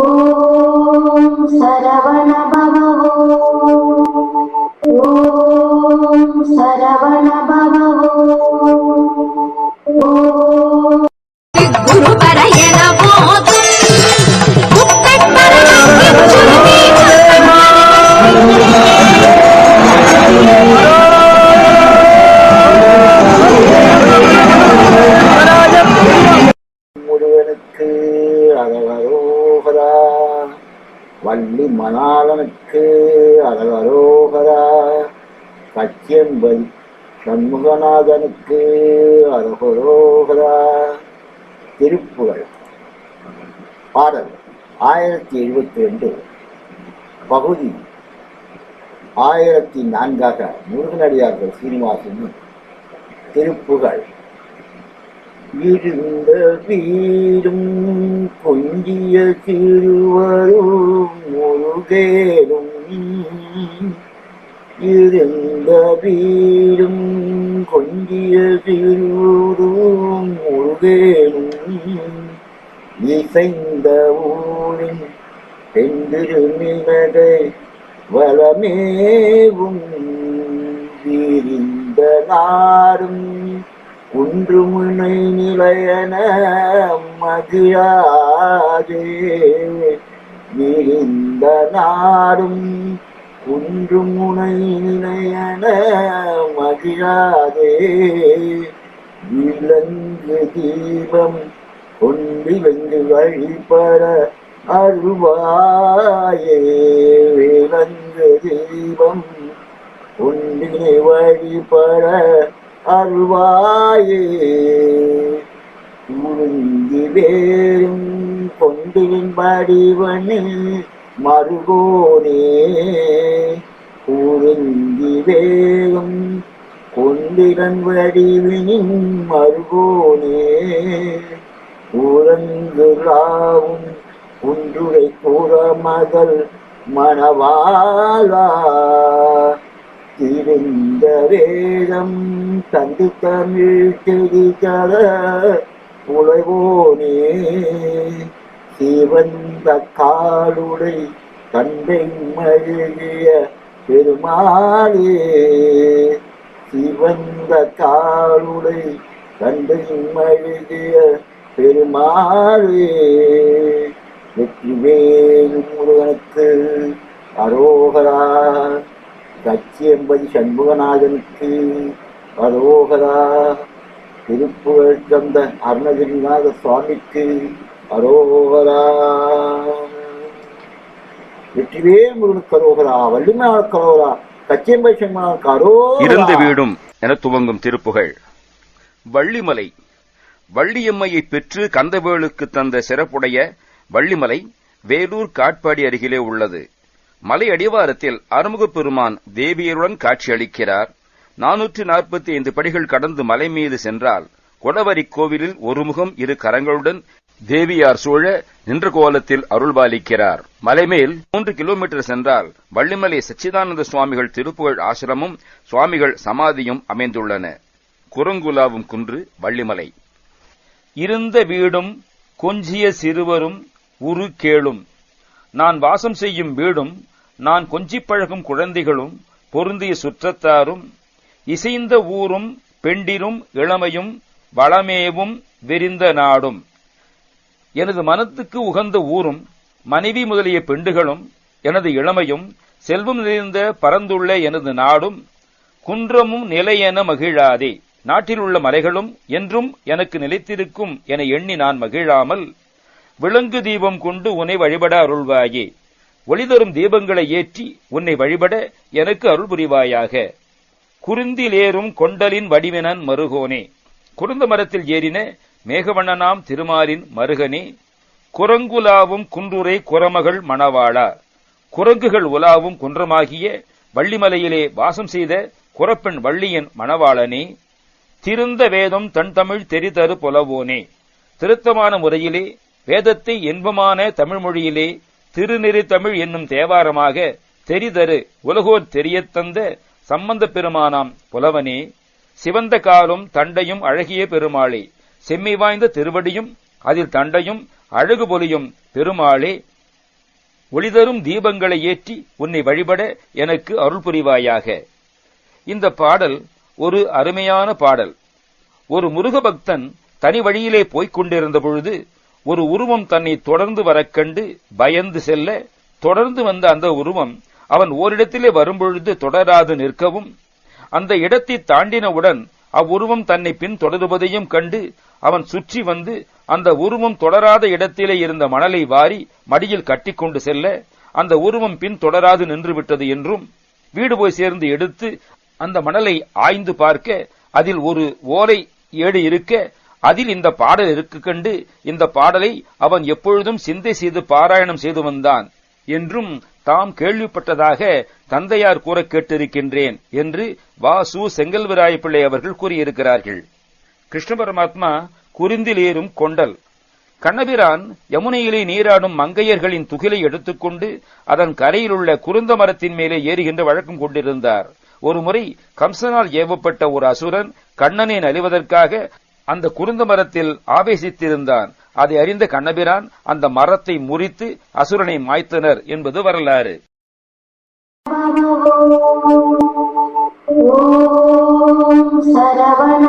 ஓம் சரவண கச்சியம்பதி சண்முகநாதனுக்கு அருகரோகரா. திருப்புகழ். பாடல் ஆயிரத்தி எழுபத்தி ரெண்டு. பகுதி ஆயிரத்தி நான்காக முருகனடியார்கள் சீனிவாசன் திருப்புகழ். இருந்த வீடும் கொஞ்சிய சிறுவரும் முருகேரும் இருந்த வீடும் கொஞ்சிய சிறுவரும் முருகேனும் இசைந்த ஊரின் பெண்டிருமினதை வளமேவும் விரிந்த நாடும் குன்றுமுனை நிலையன மகிழாதே. விரிந்த நாடும் குன்றுமுனை நிலையன மகிழாதே. விலங்கு தீபம் கொண்டு வெங்கு வழிபட அருவாயே. விலங்கு தீபம் உண்டினை வழிபட அருவாயே. உருங்கி வேறும் கொண்டின் வடிவனில் மறுகோனே கூறுந்தி வேகம் கொண்டிரன் வடிவினின் மறுகோனே உறங்குலாவும் குன்றுரை கூறமதல் மணவாளா. திருந்த வேதம் தந்து தமிழ் தெரிகர உழைவோனே சிவந்த காலுடை தந்தை மழுகிய பெருமாளே சிவந்த காலுடை தந்தை மழுகிய பெருமாளே. வெற்றி வேலு முருகனுக்கு அரோகரா கச்சியம்பதி சண்முகநாதனுக்கு அரோகரா. திருப்புகழ் தந்த அருணகிரிநாத சுவாமிக்கு அரோகரா. வெற்றிவே முருகனுக்கு அரோகரா வள்ளிமனாளுக்கு கரோகரா கச்சியம்பை சண்முகநாதனுக்கு அரோகரா. இருந்த வீடும் என துவங்கும் திருப்புகழ். வள்ளிமலை. வள்ளியம்மையை பெற்று கந்தவேலுக்கு தந்த சிறப்புடைய வள்ளிமலை வேலூர் காட்பாடி அருகிலே உள்ளது. மலை அடிவாரத்தில் அறுமுகப் பெருமான் தேவியருடன் காட்சியளிக்கிறார். நானூற்று நாற்பத்தி ஐந்து படிகள் கடந்து மலை மீது சென்றால் கொடவரி கோவிலில் ஒரு முகம் இரு கரங்களுடன் தேவியார் சூழ நின்ற கோலத்தில் அருள்பாலிக்கிறார். மலைமேல் மூன்று கிலோமீட்டர் சென்றால் வள்ளிமலை சச்சிதானந்த சுவாமிகள் திருப்புகழ் ஆசிரமும் சுவாமிகள் சமாதியும் அமைந்துள்ளன. குரங்குலாவும் குன்று வள்ளிமலை. இருந்த வீடும் கொஞ்சிய சிறுவரும் உரு கேளும். நான் வாசம் செய்யும் வீடும் நான் கொஞ்சிப் பழகும் குழந்தைகளும் பொருந்திய சுற்றத்தாரும் இசைந்த ஊரும் பெண்டிரும் இளமையும் வளமேவும் விரிந்த நாடும். எனது மனத்துக்கு உகந்த ஊரும் மனைவி முதலிய பெண்டுகளும் எனது இளமையும் செல்வம் நிறைந்த பரந்துள்ள எனது நாடும் குன்றமும் நிலையென மகிழாதே. நாட்டில் உள்ள மலைகளும் என்றும் எனக்கு நிலைத்திருக்கும் என எண்ணி நான் மகிழாமல் விலங்கு தீபம் கொண்டு உன்னை வழிபட அருள்வாயே. ஒளிதரும் தீபங்களை ஏற்றி உன்னை வழிபட எனக்கு அருள் புரிவாயாக. குருந்திலேறும் கொண்டலின் வடிவினன் மருகோனே. குருந்த மரத்தில் ஏறின மேகவண்ணனாம் திருமாலின் மருகனே குரங்குலாவும் குன்றுரை குரமகள் மணவாளா. குரங்குகள் உலாவும் குன்றமாகிய வள்ளிமலையிலே வாசம் செய்த குரப்பெண் வள்ளியின் மணவாளனே திருந்த வேதம் தன் தமிழ் தெரிதரு புலவோனே. திருத்தமான முறையிலே வேதத்தை இன்பமான தமிழ் மொழியிலே திருநெறி தமிழ் என்னும் தேவாரமாக தெரிதரு உலகோர் தெரியத் தந்த சம்பந்த பெருமானாம் புலவனே சிவந்த காலும் தண்டையும் அழகிய பெருமாளே. செம்மை வாய்ந்த திருவடியும் அதில் தண்டையும் அழகு பொலியும் பெருமாளே ஒளிதரும் தீபங்களை ஏற்றி உன்னை வழிபட எனக்கு அருள் புரிவாயாக. இந்த பாடல் ஒரு அருமையான பாடல். ஒரு முருக பக்தன் தனி வழியிலே போய்க் கொண்டிருந்த பொழுது ஒரு உருவம் தன்னை தொடர்ந்து வரக் கண்டு பயந்து செல்ல தொடர்ந்து வந்த அந்த உருவம் அவன் ஓரிடத்திலே வரும்பொழுது தொடராது நிற்கவும் அந்த இடத்தை தாண்டினவுடன் அவ்வுருவம் தன்னை பின் தொடருவதையும் கண்டு அவன் சுற்றி வந்து அந்த உருவம் தொடராத இடத்திலே இருந்த மணலை வாரி மடியில் கட்டிக்கொண்டு செல்ல அந்த உருவம் பின் தொடராது நின்றுவிட்டது என்றும் வீடு போய் சேர்ந்து எடுத்து அந்த மணலை ஆய்ந்து பார்க்க அதில் ஒரு ஓலை ஏடு இருக்க அதில் இந்த பாடல் இருக்கு கண்டு இந்த பாடலை அவன் எப்பொழுதும் சிந்தை செய்து பாராயணம் செய்து வந்தான் என்றும் தாம் கேள்விப்பட்டதாக தந்தையார் கூற கேட்டிருக்கின்றேன் என்று வாசு செங்கல்விராய பிள்ளை அவர்கள் கூறியிருக்கிறார்கள். கிருஷ்ண பரமாத்மா குறிந்தில் ஏறும் கொண்டல். கண்ணபிரான் யமுனையிலே நீராடும் மங்கையர்களின் துகிலை எடுத்துக்கொண்டு அதன் கரையில் உள்ள குருந்த மரத்தின் மேலே ஏறுகின்ற வழக்கம் கொண்டிருந்தார். ஒருமுறை கம்சனால் ஏவப்பட்ட ஒரு அசுரன் கண்ணனை நலிவதற்காக அந்த குருந்த மரத்தில் ஆவேசித்திருந்தான். அதை அறிந்த கண்ணபிரான் அந்த மரத்தை முறித்து அசுரனை மாய்த்தனர் என்பது வரலாறு. சரவண